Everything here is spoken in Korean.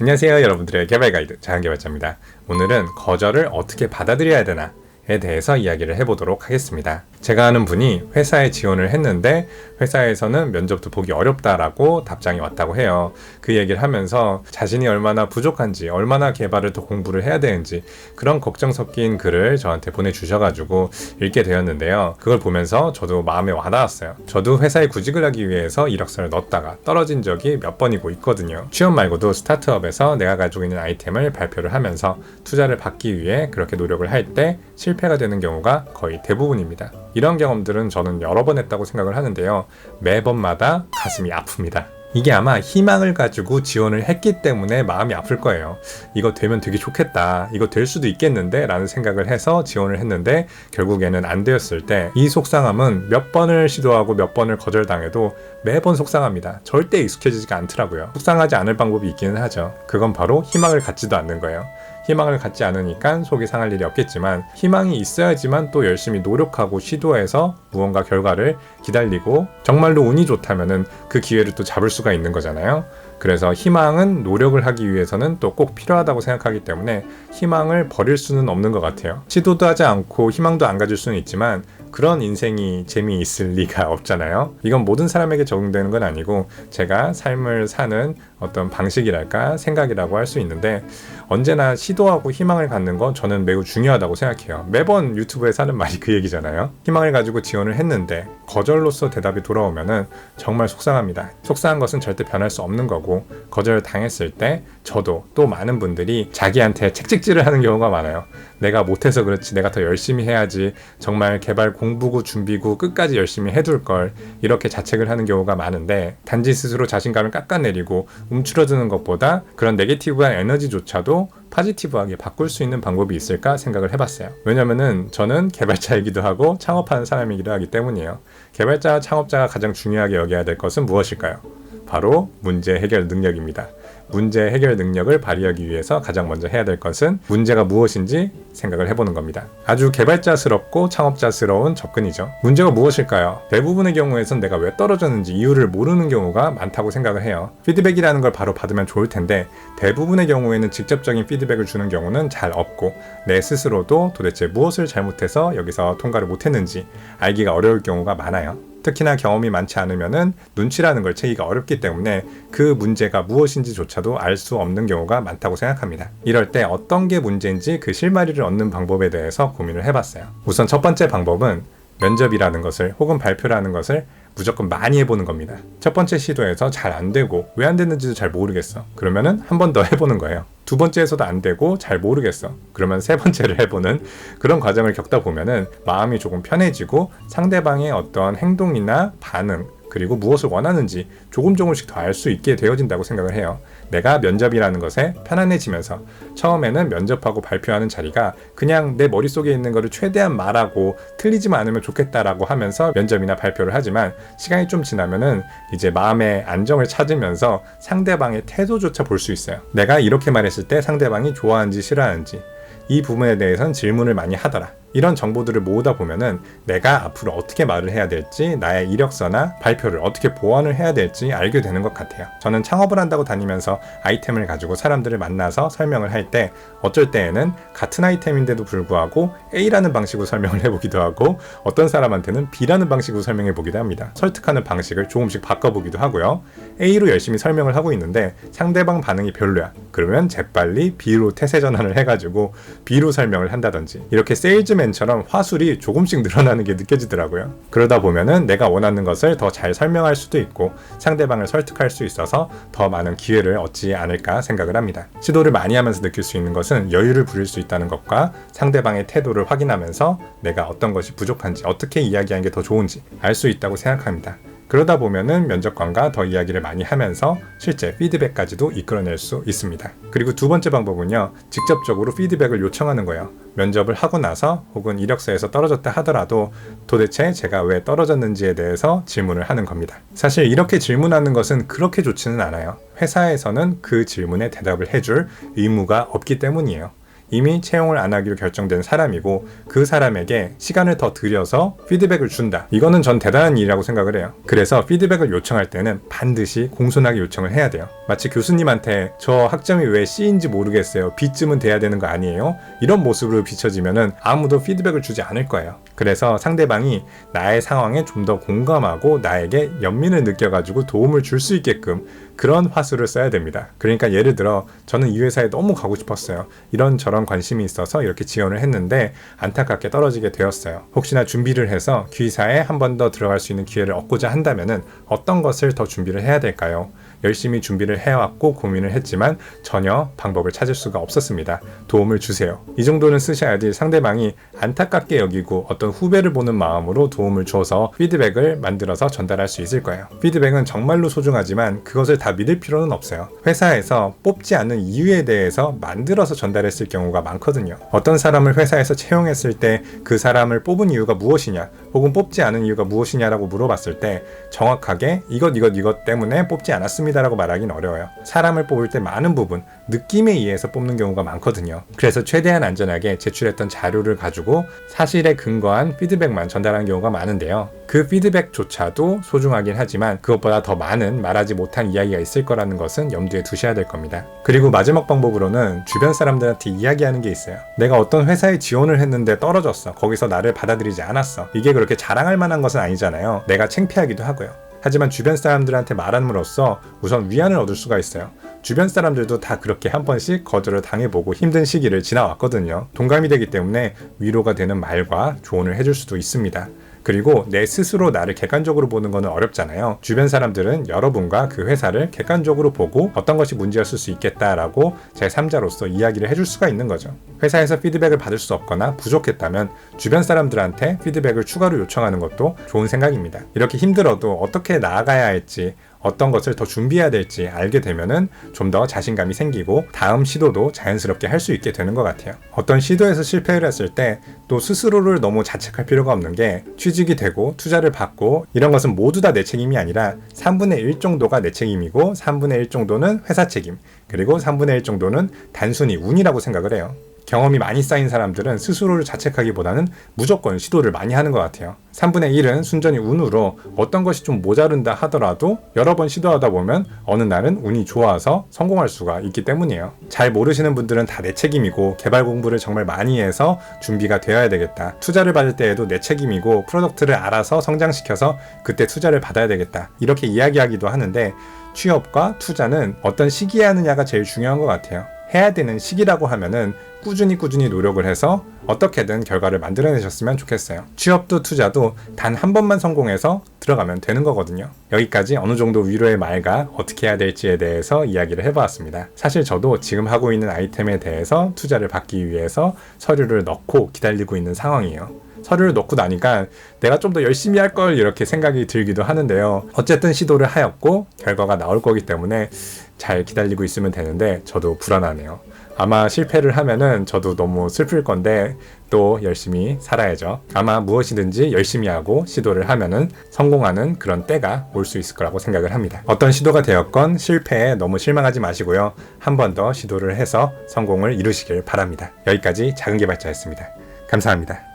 안녕하세요 여러분들의 개발 가이드 자연개발자입니다. 오늘은 거절을 어떻게 받아들여야 되나에 대해서 이야기를 해보도록 하겠습니다. 제가 아는 분이 회사에 지원을 했는데 회사에서는 면접도 보기 어렵다라고 답장이 왔다고 해요. 그 얘기를 하면서 자신이 얼마나 부족한지, 얼마나 개발을 더 공부를 해야 되는지 그런 걱정 섞인 글을 저한테 보내주셔가지고 읽게 되었는데요. 그걸 보면서 저도 마음에 와닿았어요. 저도 회사에 구직을 하기 위해서 이력서를 넣었다가 떨어진 적이 몇 번이고 있거든요. 취업 말고도 스타트업에서 내가 가지고 있는 아이템을 발표를 하면서 투자를 받기 위해 그렇게 노력을 할 때 실패가 되는 경우가 거의 대부분입니다. 이런 경험들은 저는 여러 번 했다고 생각을 하는데요. 매번마다 가슴이 아픕니다. 이게 아마 희망을 가지고 지원을 했기 때문에 마음이 아플 거예요. 이거 되면 되게 좋겠다. 이거 될 수도 있겠는데? 라는 생각을 해서 지원을 했는데 결국에는 안 되었을 때 이 속상함은 몇 번을 시도하고 몇 번을 거절당해도 매번 속상합니다. 절대 익숙해지지가 않더라고요. 속상하지 않을 방법이 있기는 하죠. 그건 바로 희망을 갖지도 않는 거예요. 희망을 갖지 않으니까 속이 상할 일이 없겠지만 희망이 있어야지만 또 열심히 노력하고 시도해서 무언가 결과를 기다리고 정말로 운이 좋다면은 그 기회를 또 잡을 수가 있는 거잖아요. 그래서 희망은 노력을 하기 위해서는 또 꼭 필요하다고 생각하기 때문에 희망을 버릴 수는 없는 것 같아요. 시도도 하지 않고 희망도 안 가질 수는 있지만 그런 인생이 재미있을 리가 없잖아요. 이건 모든 사람에게 적용되는 건 아니고 제가 삶을 사는 어떤 방식이랄까 생각이라고 할 수 있는데 언제나 시도하고 희망을 갖는 건 저는 매우 중요하다고 생각해요. 매번 유튜브에서 하는 말이 그 얘기잖아요. 희망을 가지고 지원을 했는데 거절로서 대답이 돌아오면은 정말 속상합니다. 속상한 것은 절대 변할 수 없는 거고 거절 당했을 때 저도 또 많은 분들이 자기한테 책찍질을 하는 경우가 많아요. 내가 못해서 그렇지 내가 더 열심히 해야지 정말 개발 공부고 준비고 끝까지 열심히 해둘 걸 이렇게 자책을 하는 경우가 많은데 단지 스스로 자신감을 깎아내리고 움츠러드는 것보다 그런 네게티브한 에너지조차도 파지티브하게 바꿀 수 있는 방법이 있을까 생각을 해봤어요. 왜냐면은 저는 개발자이기도 하고 창업하는 사람이기도 하기 때문이에요. 개발자와 창업자가 가장 중요하게 여겨야 될 것은 무엇일까요? 바로 문제 해결 능력입니다. 문제 해결 능력을 발휘하기 위해서 가장 먼저 해야 될 것은 문제가 무엇인지 생각을 해보는 겁니다. 아주 개발자스럽고 창업자스러운 접근이죠. 문제가 무엇일까요? 대부분의 경우에선 내가 왜 떨어졌는지 이유를 모르는 경우가 많다고 생각을 해요. 피드백이라는 걸 바로 받으면 좋을 텐데 대부분의 경우에는 직접적인 피드백을 주는 경우는 잘 없고 내 스스로도 도대체 무엇을 잘못해서 여기서 통과를 못했는지 알기가 어려울 경우가 많아요. 특히나 경험이 많지 않으면은 눈치라는 걸 채기가 어렵기 때문에 그 문제가 무엇인지조차도 알 수 없는 경우가 많다고 생각합니다. 이럴 때 어떤 게 문제인지 그 실마리를 얻는 방법에 대해서 고민을 해봤어요. 우선 첫 번째 방법은 면접이라는 것을 혹은 발표라는 것을 무조건 많이 해보는 겁니다. 첫 번째 시도에서 잘 안 되고 왜 안 됐는지도 잘 모르겠어. 그러면은 한 번 더 해보는 거예요. 두 번째에서도 안 되고 잘 모르겠어. 그러면 세 번째를 해보는 그런 과정을 겪다 보면은 마음이 조금 편해지고 상대방의 어떤 행동이나 반응 그리고 무엇을 원하는지 조금 조금씩 더 알 수 있게 되어진다고 생각을 해요. 내가 면접이라는 것에 편안해지면서 처음에는 면접하고 발표하는 자리가 그냥 내 머릿속에 있는 것을 최대한 말하고 틀리지만 않으면 좋겠다라고 하면서 면접이나 발표를 하지만 시간이 좀 지나면은 이제 마음의 안정을 찾으면서 상대방의 태도조차 볼 수 있어요. 내가 이렇게 말했을 때 상대방이 좋아하는지 싫어하는지 이 부분에 대해서는 질문을 많이 하더라. 이런 정보들을 모으다 보면은 내가 앞으로 어떻게 말을 해야 될지 나의 이력서나 발표를 어떻게 보완을 해야 될지 알게 되는 것 같아요. 저는 창업을 한다고 다니면서 아이템을 가지고 사람들을 만나서 설명을 할 때 어쩔 때에는 같은 아이템인데도 불구하고 A라는 방식으로 설명을 해보기도 하고 어떤 사람한테는 B라는 방식으로 설명해 보기도 합니다. 설득하는 방식을 조금씩 바꿔보기도 하고요. A로 열심히 설명을 하고 있는데 상대방 반응이 별로야. 그러면 재빨리 B로 태세 전환을 해가지고 B로 설명을 한다든지 이렇게 세일즈 맨처럼 화술이 조금씩 늘어나는 게 느껴지더라고요. 그러다 보면은 내가 원하는 것을 더 잘 설명할 수도 있고 상대방을 설득할 수 있어서 더 많은 기회를 얻지 않을까 생각을 합니다. 시도를 많이 하면서 느낄 수 있는 것은 여유를 부릴 수 있다는 것과 상대방의 태도를 확인하면서 내가 어떤 것이 부족한지 어떻게 이야기하는 게 더 좋은지 알 수 있다고 생각합니다. 그러다 보면은 면접관과 더 이야기를 많이 하면서 실제 피드백까지도 이끌어낼 수 있습니다. 그리고 두 번째 방법은요, 직접적으로 피드백을 요청하는 거예요. 면접을 하고 나서 혹은 이력서에서 떨어졌다 하더라도 도대체 제가 왜 떨어졌는지에 대해서 질문을 하는 겁니다. 사실 이렇게 질문하는 것은 그렇게 좋지는 않아요. 회사에서는 그 질문에 대답을 해줄 의무가 없기 때문이에요. 이미 채용을 안 하기로 결정된 사람이고 그 사람에게 시간을 더 들여서 피드백을 준다. 이거는 전 대단한 일이라고 생각을 해요. 그래서 피드백을 요청할 때는 반드시 공손하게 요청을 해야 돼요. 마치 교수님한테 저 학점이 왜 C인지 모르겠어요. B쯤은 돼야 되는 거 아니에요? 이런 모습으로 비춰지면은 아무도 피드백을 주지 않을 거예요. 그래서 상대방이 나의 상황에 좀 더 공감하고 나에게 연민을 느껴가지고 도움을 줄 수 있게끔 그런 화수를 써야 됩니다. 그러니까 예를 들어 저는 이 회사에 너무 가고 싶었어요. 이런 저런 관심이 있어서 이렇게 지원을 했는데 안타깝게 떨어지게 되었어요. 혹시나 준비를 해서 귀사에 한 번 더 들어갈 수 있는 기회를 얻고자 한다면은 어떤 것을 더 준비를 해야 될까요? 열심히 준비를 해왔고 고민을 했지만 전혀 방법을 찾을 수가 없었습니다. 도움을 주세요. 이 정도는 쓰셔야지 상대방이 안타깝게 여기고 어떤 후배를 보는 마음으로 도움을 줘서 피드백을 만들어서 전달할 수 있을 거예요. 피드백은 정말로 소중하지만 그것을 다 믿을 필요는 없어요. 회사에서 뽑지 않는 이유에 대해서 만들어서 전달했을 경우가 많거든요. 어떤 사람을 회사에서 채용했을 때 그 사람을 뽑은 이유가 무엇이냐 혹은 뽑지 않은 이유가 무엇이냐라고 물어봤을 때 정확하게 이것 이것 이것 때문에 뽑지 않았습니다라고 말하기는 어려워요. 사람을 뽑을 때 많은 부분 느낌에 의해서 뽑는 경우가 많거든요. 그래서 최대한 안전하게 제출했던 자료를 가지고 사실에 근거한 피드백만 전달하는 경우가 많은데요. 그 피드백조차도 소중하긴 하지만 그것보다 더 많은 말하지 못한 이야기가 있을 거라는 것은 염두에 두셔야 될 겁니다. 그리고 마지막 방법으로는 주변 사람들한테 이야기하는 게 있어요. 내가 어떤 회사에 지원을 했는데 떨어졌어. 거기서 나를 받아들이지 않았어. 이게 그렇게 자랑할 만한 것은 아니잖아요. 내가 창피하기도 하고요. 하지만 주변 사람들한테 말함으로써 우선 위안을 얻을 수가 있어요. 주변 사람들도 다 그렇게 한 번씩 거절을 당해보고 힘든 시기를 지나왔거든요. 동감이 되기 때문에 위로가 되는 말과 조언을 해줄 수도 있습니다. 그리고 내 스스로 나를 객관적으로 보는 것은 어렵잖아요. 주변 사람들은 여러분과 그 회사를 객관적으로 보고 어떤 것이 문제였을 수 있겠다라고 제3자로서 이야기를 해줄 수가 있는 거죠. 회사에서 피드백을 받을 수 없거나 부족했다면 주변 사람들한테 피드백을 추가로 요청하는 것도 좋은 생각입니다. 이렇게 힘들어도 어떻게 나아가야 할지 어떤 것을 더 준비해야 될지 알게 되면은 좀 더 자신감이 생기고 다음 시도도 자연스럽게 할 수 있게 되는 것 같아요. 어떤 시도에서 실패를 했을 때 또 스스로를 너무 자책할 필요가 없는 게 취직이 되고 투자를 받고 이런 것은 모두 다 내 책임이 아니라 3분의 1 정도가 내 책임이고 3분의 1 정도는 회사 책임 그리고 3분의 1 정도는 단순히 운이라고 생각을 해요. 경험이 많이 쌓인 사람들은 스스로를 자책하기보다는 무조건 시도를 많이 하는 것 같아요. 3분의 1은 순전히 운으로 어떤 것이 좀 모자른다 하더라도 여러 번 시도하다 보면 어느 날은 운이 좋아서 성공할 수가 있기 때문이에요. 잘 모르시는 분들은 다 내 책임이고 개발 공부를 정말 많이 해서 준비가 되어야 되겠다. 투자를 받을 때에도 내 책임이고 프로덕트를 알아서 성장시켜서 그때 투자를 받아야 되겠다. 이렇게 이야기하기도 하는데 취업과 투자는 어떤 시기에 하느냐가 제일 중요한 것 같아요. 해야 되는 시기라고 하면은 꾸준히 꾸준히 노력을 해서 어떻게든 결과를 만들어내셨으면 좋겠어요. 취업도 투자도 단 한 번만 성공해서 들어가면 되는 거거든요. 여기까지 어느 정도 위로의 말과 어떻게 해야 될지에 대해서 이야기를 해보았습니다. 사실 저도 지금 하고 있는 아이템에 대해서 투자를 받기 위해서 서류를 넣고 기다리고 있는 상황이에요. 서류를 넣고 나니까 내가 좀 더 열심히 할 걸 이렇게 생각이 들기도 하는데요. 어쨌든 시도를 하였고 결과가 나올 거기 때문에 잘 기다리고 있으면 되는데 저도 불안하네요. 아마 실패를 하면은 저도 너무 슬플 건데 또 열심히 살아야죠. 아마 무엇이든지 열심히 하고 시도를 하면은 성공하는 그런 때가 올 수 있을 거라고 생각을 합니다. 어떤 시도가 되었건 실패에 너무 실망하지 마시고요. 한 번 더 시도를 해서 성공을 이루시길 바랍니다. 여기까지 작은 개발자였습니다. 감사합니다.